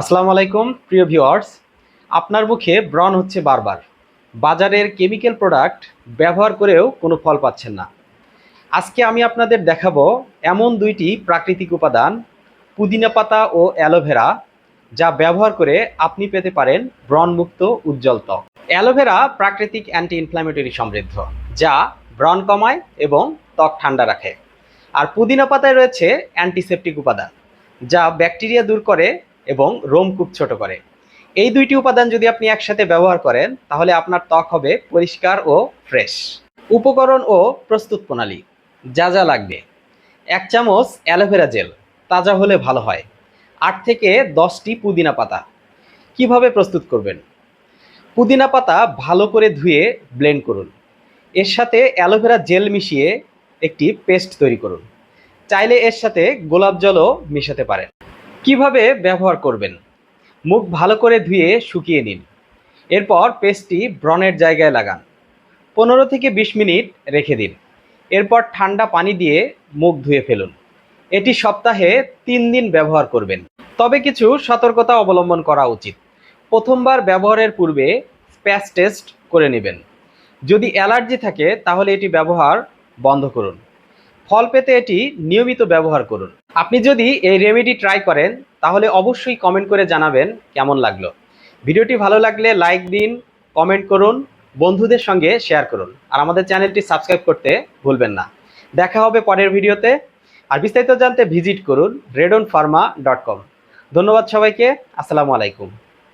আসসালামু আলাইকুম, প্রিয় ভিউয়ার্স। আপনার মুখে ব্রণ হচ্ছে বারবার। বাজারের কেমিক্যাল প্রোডাক্ট ব্যবহার করেও কোনো ফল পাচ্ছেন না। আজকে আমি আপনাদের দেখাবো এমন দুইটি প্রাকৃতিক উপাদান, পুদিনা পাতা ও অ্যালোভেরা যা ব্যবহার করে আপনি পেতে পারেন ব্রণমুক্ত উজ্জ্বল ত্বক। অ্যালোভেরা প্রাকৃতিক অ্যান্টি ইনফ্ল্যামেটরি সমৃদ্ধ, যা ব্রণ কমায় এবং ত্বক ঠান্ডা রাখে। আর পুদিনা পাতায় রয়েছে অ্যান্টিসেপটিক উপাদান, যা ব্যাকটেরিয়া দূর করে এবং রোম খুব ছোট করে। এই দুইটি উপাদান যদি আপনি একসাথে ব্যবহার করেন, তাহলে আপনার ত্বক হবে পরিষ্কার ও ফ্রেশ। উপকরণ ও প্রস্তুত প্রণালী, যা যা লাগবে। এক চামচ অ্যালোভেরা জেল, তাজা হলে ভালো হয়। আট থেকে দশটি পুদিনা পাতা। কীভাবে প্রস্তুত করবেন? পুদিনা পাতা ভালো করে ধুয়ে ব্লেন্ড করুন। এর সাথে অ্যালোভেরা জেল মিশিয়ে একটি পেস্ট তৈরি করুন। চাইলে এর সাথে গোলাপ জলও মেশাতে পারেন। কীভাবে ব্যবহার করবেন? মুখ ভালো করে ধুয়ে শুকিয়ে নিন। এরপর পেস্টটি ব্রণের জায়গায় লাগান। পনেরো থেকে বিশ মিনিট রেখে দিন। এরপর ঠান্ডা পানি দিয়ে মুখ ধুয়ে ফেলুন। এটি সপ্তাহে তিন দিন ব্যবহার করবেন। তবে কিছু সতর্কতা অবলম্বন করা উচিত। প্রথমবার ব্যবহারের পূর্বে স্প্যাচ টেস্ট করে নেবেন। যদি অ্যালার্জি থাকে, তাহলে এটি ব্যবহার বন্ধ করুন। ফল পেতে এটি নিয়মিত ব্যবহার করুন। আপনি যদি এই রেমেডি ট্রাই করেন, তাহলে অবশ্যই কমেন্ট করে জানাবেন কেমন লাগল। ভিডিওটি ভালো লাগলে লাইক দিন কমেন্ট করুন, বন্ধুদের সঙ্গে শেয়ার করুন। আর আমাদের চ্যানেলটি সাবস্ক্রাইব করতে ভুলবেন না। দেখা হবে পরের ভিডিওতে। আর বিস্তারিত জানতে ভিজিট করুন রেডন ফার্মা ডট কম ধন্যবাদ সবাইকে, আসসালামু আলাইকুম।